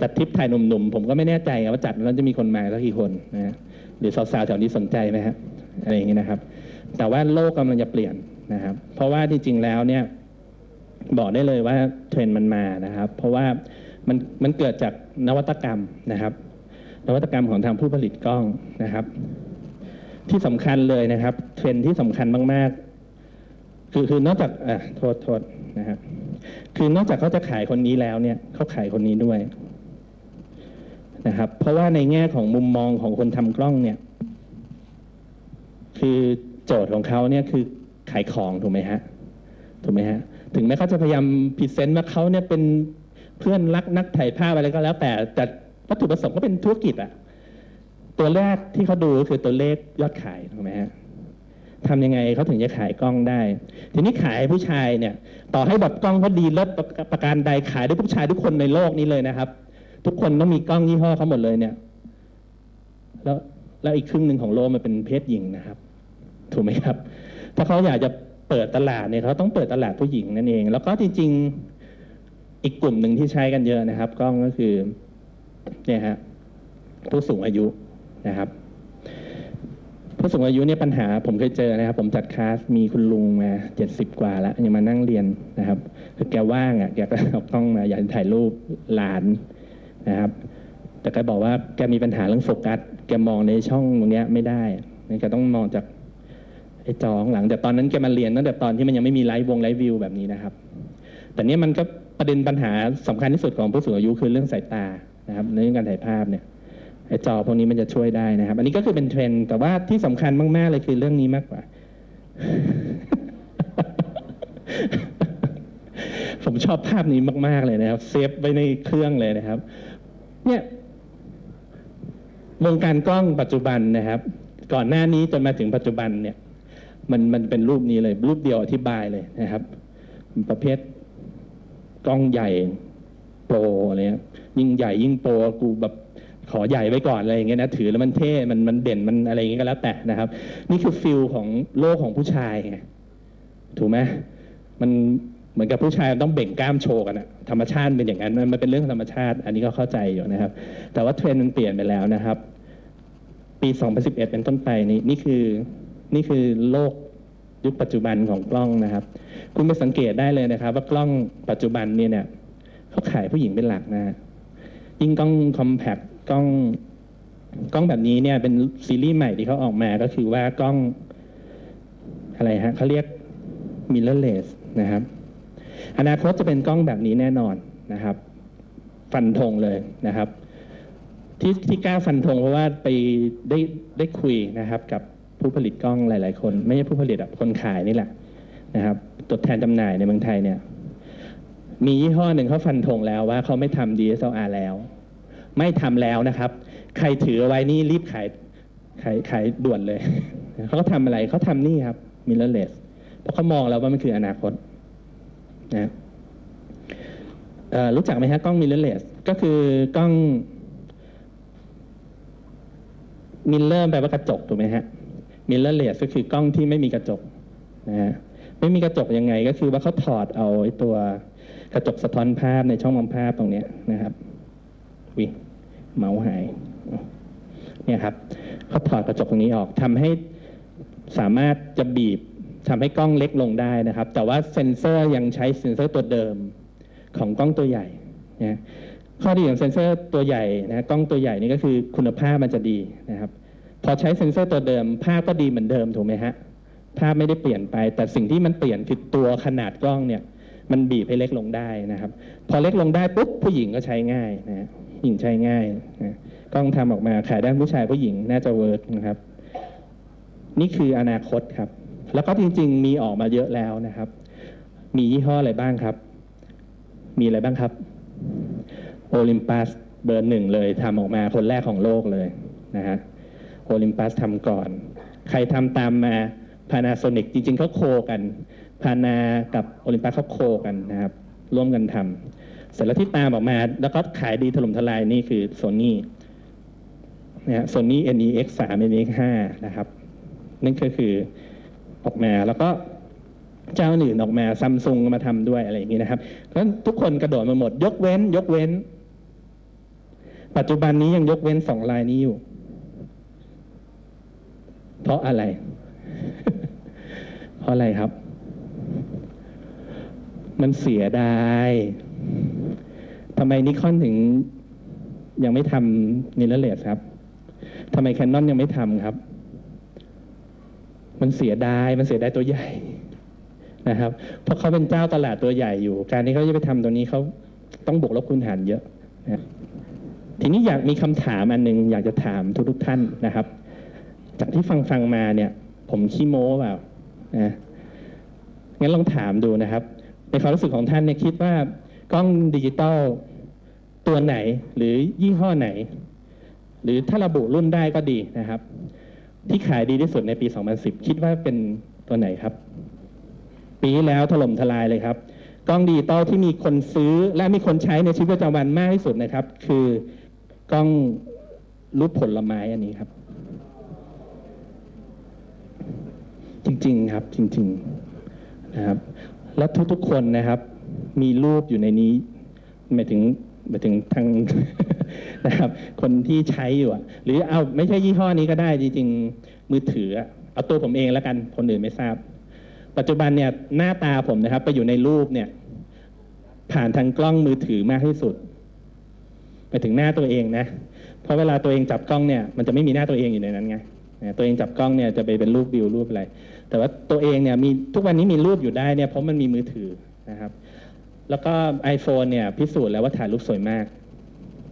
จัดทริปถ่ายหนุ่มๆ ผมก็ไม่แน่ใจว่าจัดแล้วจะมีคนมาสักกี่คนนะฮะหรือสาวๆแถวนี้สนใจไหมฮะอะไรอย่างนี้นะครับ แต่ว่าโลกกำลังจะเปลี่ยนนะครับ เพราะว่าจริงๆแล้วเนี่ยบอกได้เลยว่าเทรนด์มันมานะครับ เพราะว่ามันมันเกิดจากนวัตกรรมนะครับ นวัตกรรมของทางผู้ผลิตกล้องนะครับ ที่สำคัญเลยนะครับ เทรนด์ที่สำคัญมากๆ คือคือนอกจากอะโทษโทษนะครับคือนอกจากเขาจะขายคนนี้แล้วเนี่ยเขาขายคนนี้ด้วย นะครับ เพราะว่าในแง่ของมุมมองของคนทำกล้องเนี่ย คือโจทย์ของเขาเนี่ยคือขายของถูกไหมฮะถูกไหมฮะถึงแม้เขาจะพยายามพรีเซนต์ว่าเขาเนี่ยเป็นเพื่อนรักนักถ่ายภาพอะไรก็แล้ว แต่แต่วัตถุประสงค์ก็เป็นธุรกิจอะตัวแรกที่เขาดูก็คือตัวเลขยอดขายถูกไหมฮะทำยังไงเขาถึงจะขายกล้องได้ ทีนี้ขายผู้ชายเนี่ย ต่อให้แบบกล้องเขาดีเลิศปะประการใดขายได้ผู้ชายทุกคนในโลกนี้เลยนะครับ ทุกคนต้องมีกล้องยี่ห้อเขาหมดเลยเนี่ย แล้วแล้วอีกครึ่งหนึ่งของโลกมันเป็นเพศหญิงนะครับ ถูกไหมครับ ถ้าเขาอยากจะเปิดตลาดเนี่ยเขาต้องเปิดตลาดผู้หญิงนั่นเอง แล้วก็จริง ๆ อีกกลุ่มหนึ่งที่ใช้กันเยอะนะครับ กล้องก็คือเนี่ยฮะผู้สูงอายุนะครับ ผู้สูงอายุเนี่ยปัญหาผมเคยเจอนะครับ ผมจัดคลาสมีคุณลุงมาเจ็ดสิบกว่าแล้วยังมานั่งเรียนนะครับคือแกว่างอะแกก็เอากล้องมาอยากถ่ายรูปหลาน นะครับ แต่แกบอกว่าแกมีปัญหาเรื่องโฟกัสแกมองในช่องตรงนี้ไม่ได้แกต้องมองจากไอ้จอข้างหลัง แต่ตอนนั้นแกมาเรียนตั้งแต่ตอนที่มันยังไม่มีไลฟ์วงไลฟ์วิวแบบนี้นะครับ แต่เนี้ยมันก็ประเด็นปัญหาสำคัญที่สุดของผู้สูงอายุคือเรื่องสายตานะครับในเรื่องการถ่ายภาพเนี่ยไอ้จอพวกนี้มันจะช่วยได้นะครับ อันนี้ก็คือเป็นเทรนด์แต่ว่าที่สำคัญมาก ๆ เลยคือเรื่องนี้มากกว่า ผมชอบภาพนี้มาก ๆ เลยนะครับ เซฟไว้ในเครื่องเลยนะครับ เนี่ยวงการกล้องปัจจุบันนะครับ ก่อนหน้านี้จนมาถึงปัจจุบันเนี่ย มันมันเป็นรูปนี้เลยรูปเดียวอธิบายเลยนะครับ ประเภทกล้องใหญ่โปรอะไรเงี้ยยิ่งใหญ่ยิ่งโปรกูแบบขอใหญ่ไว้ก่อนอะไรอย่างเงี้ยนะถือแล้วมันเท่มันมันเด่นมันอะไรอย่างเงี้ยก็แล้วแต่นะครับ นี่คือฟิลของโลกของผู้ชายไงถูกไหมมัน เหมือนกับผู้ชายต้องเบ่งกล้ามโชว์กันอะธรรมชาติเป็นอย่างนั้นมันเป็นเรื่องธรรมชาติ อันนี้ก็เข้าใจอยู่นะครับ แต่ว่าเทรนด์มันเปลี่ยนไปแล้วนะครับ ปี 2011 เป็นต้นไปนี่นี่คือนี่คือโลกยุคปัจจุบันของกล้องนะครับ คุณไปสังเกตได้เลยนะครับ ว่ากล้องปัจจุบันเนี่ยเนี่ยเขาขายผู้หญิงเป็นหลักนะ ยิ่งกล้องคอมแพคกล้องกล้องแบบนี้เนี่ยเป็นซีรีส์ใหม่ที่เขาออกมาก็คือว่ากล้องอะไรฮะเขาเรียก mirrorless นะครับ อนาคตจะเป็นกล้องแบบนี้แน่นอนนะครับ ฟันธงเลยนะครับ ที่ที่กล้าฟันธงเพราะว่าไปได้ได้คุยนะครับ กับผู้ผลิตกล้องหลาย ๆ คน ไม่ใช่ผู้ผลิตอะคนขายนี่แหละนะครับตัวแทนจำหน่ายในเมืองไทยเนี่ย มียี่ห้อหนึ่งเขาฟันธงแล้วว่าเขาไม่ทำ DSLR แล้ว ไม่ทำแล้วนะครับ ใครถือไว้นี่รีบขายขายขายด่วนเลย เขาทำอะไรเขาทำนี่ครับ mirrorless เพราะเขามองแล้วว่ามันคืออนาคต นะรู้จักไหมฮะกล้อง mirrorless ก็คือกล้อง mirror แปลว่ากระจกถูกไหมฮะ mirrorless ก็คือกล้องที่ไม่มีกระจกนะฮะไม่มีกระจกยังไงก็คือว่าเขาถอดเอาไอ้ตัวกระจกสะท้อนภาพในช่องมองภาพตรงนี้นะครับวิเมาส์หายเนี่ยครับเขาถอดกระจกตรงนี้ออกทำให้สามารถจะบีบ ทำให้กล้องเล็กลงได้นะครับ แต่ว่าเซ็นเซอร์ยังใช้เซ็นเซอร์ตัวเดิมของกล้องตัวใหญ่นะข้อดีของเซ็นเซอร์ตัวใหญ่นะกล้องตัวใหญ่นี่ก็คือคุณภาพมันจะดีนะครับ พอใช้เซ็นเซอร์ตัวเดิม ภาพก็ดีเหมือนเดิมถูกไหมฮะภาพไม่ได้เปลี่ยนไป แต่สิ่งที่มันเปลี่ยนคือตัวขนาดกล้องเนี่ย มันบีบให้เล็กลงได้นะครับ พอเล็กลงได้ปุ๊บผู้หญิงก็ใช้ง่ายนะฮะหญิงใช้ง่ายนะกล้องทำออกมาขายได้ผู้ชายผู้หญิงน่าจะเวิร์กนะครับ นี่คืออนาคตครับ แล้วก็จริง ๆ มีออกมาเยอะแล้วนะครับ มียี่ห้ออะไรบ้างครับ มีอะไรบ้างครับโอลิมปัสเบอร์หนึ่งเลยทำออกมาคนแรกของโลกเลยนะฮะโอลิมปัสทำก่อน ใครทำตามมา Panasonic จริง ๆเขาโคกันพานากับโอลิมปัสเขาโคกันนะครับร่วมกันทำเสร็จแล้วที่ตามออกมา แล้วก็ขายดีถล่มทลายนี่คือโซนี่นะฮะโซนี่ NEX 3 NEX 5นะครับนั่นก็คือ ออกมา แล้วก็เจ้าอื่นออกมาซัมซุงมาทำด้วยอะไรอย่างนี้นะครับเพราะฉะนั้นทุกคนกระโดดมาหมด ยกเว้น ยกเว้น ปัจจุบันนี้ยังยกเว้นสองลายนี้อยู่ เพราะอะไร เพราะอะไรครับ มันเสียดายทำไมนิคอนถึงยังไม่ทำมิเรเลสครับทำไมแคนนอนยังไม่ทำครับ มันเสียดายมันเสียดายตัวใหญ่นะครับ เพราะเขาเป็นเจ้าตลาดตัวใหญ่อยู่ การที่เขาจะไปทำตัวนี้เขาต้องบวกลบคูณหารเยอะนะทีนี้อยากมีคำถามอันหนึ่งอยากจะถามทุกๆท่านนะครับ จากที่ฟังฟังมาเนี่ย ผมขี้โม้เปล่านะงั้นลองถามดูนะครับ ในความรู้สึกของท่านเนี่ยคิดว่ากล้องดิจิตอลตัวไหนหรือยี่ห้อไหน หรือถ้าระบุรุ่นได้ก็ดีนะครับ ที่ขายดีที่สุดในปี 2010 คิดว่าเป็นตัวไหนครับ ปีแล้วถล่มทลายเลยครับ กล้องดิจิตอลที่มีคนซื้อและมีคนใช้ในชีวิตประจำวันมากที่สุดนะครับ คือกล้องรูปผลไม้อันนี้ครับ จริงๆครับจริงๆนะครับ และทุกๆคนนะครับ มีรูปอยู่ในนี้หมายถึง หมายถึงทางนะครับ คนที่ใช้อยู่หรือเอาไม่ใช่ยี่ห้อนี้ก็ได้จริงๆมือถือเอาตัวผมเองแล้วกันคนอื่นไม่ทราบ ปัจจุบันเนี่ยหน้าตาผมนะครับ ไปอยู่ในรูปเนี่ย ผ่านทางกล้องมือถือมากที่สุดไปถึงหน้าตัวเองนะเพราะเวลาตัวเองจับกล้องเนี่ยมันจะไม่มีหน้าตัวเองอยู่ในนั้นไงตัวเองจับกล้องเนี่ยจะไปเป็นรูปวิวรูปอะไร แต่ว่าตัวเองเนี่ยมีทุกวันนี้มีรูปอยู่ได้เนี่ยเพราะมันมีมือถือนะครับ แล้วก็ iPhone เนี่ยพิสูจน์แล้วว่าถ่ายรูปสวยมาก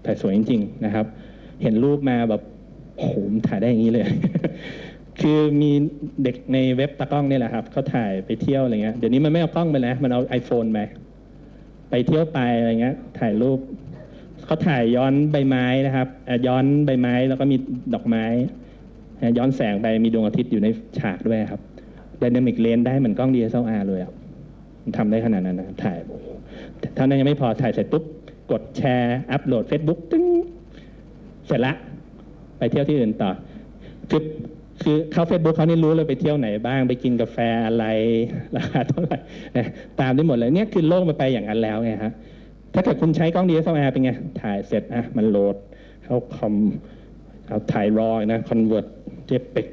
ถ่ายสวยจริง ๆ นะครับ เห็นรูปมาแบบโหมถ่ายได้อย่างนี้เลย คือมีเด็กในเว็บตากล้องเนี่ยแหละครับเขาถ่ายไปเที่ยวอะไรเงี้ย เดี๋ยวนี้มันไม่เอากล้องไปแล้ว มันเอา iPhone ไปไปเที่ยวไปอะไรเงี้ย ถ่ายรูปเขาถ่ายย้อนใบไม้นะครับ ย้อนใบไม้แล้วก็มีดอกไม้ ย้อนแสงไปมีดวงอาทิตย์อยู่ในฉากด้วยครับ Dynamic Range ได้เหมือนกล้อง DSLR เลยอะ ทำได้ขนาดนั้นนะถ่ายเท่านั้นยังไม่พอถ่ายเสร็จปุ๊บกดแชร์อัปโหลด Facebook ตึ้งเสร็จละ ไปเที่ยวที่อื่นต่อคือคือเขาเฟซบุ๊กเขานี่รู้เลยไปเที่ยวไหนบ้าง ไปกินกาแฟอะไรราคาเท่าไหร่นะตามได้หมดเลยเนี่ยคือโลกมันไปอย่างนั้นแล้วไงฮะถ้าเกิดคุณใช้กล้อง DSLR เป็นไง ถ่ายเสร็จอะมันโหลดเข้าคอมเอาถ่ายรอนะคอนเวิร์ตเจเป็ก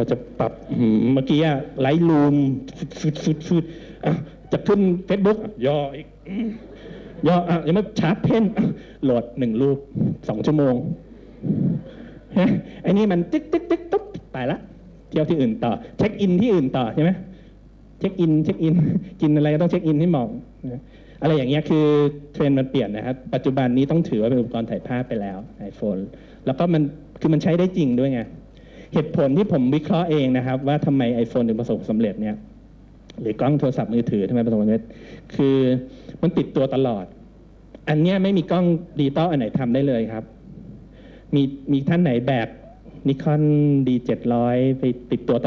พอจะปรับเมื่อกี้ไลท์รูมฟืดฟืดฟืดจะขึ้นเฟซบุ๊กย่ออีกย่ออะยังไม่ชาร์จเพนโหลดหนึ่งรูปสองชั่วโมงฮะไอ้นี่มันติ๊กติ๊กติ๊กตุ๊บไปละเที่ยวที่อื่นต่อ เช็คอินที่อื่นต่อใช่ไหมเช็คอินเช็คอินกินอะไรก็ต้องเช็คอินให้เหมาะอะไรอย่างเงี้ยคือเทรนด์มันเปลี่ยนนะครับ ปัจจุบันนี้ต้องถือว่าเป็นอุปกรณ์ถ่ายภาพไปแล้ว iPhone แล้วก็มันคือมันใช้ได้จริงด้วยไง เหตุผลที่ผมวิเคราะห์เองนะครับ ว่าทำไม iPhone ถึงประสบความสำเร็จเนี่ยหรือกล้องโทรศัพท์มือถือทำไมประสบความสำเร็จ คือมันติดตัวตลอด อันเนี้ยไม่มีกล้องดิจิตอลอันไหนทำได้เลยครับ มีมีท่านไหนแบกนิคอนดีเจ็ดร้อยไปติดตัวต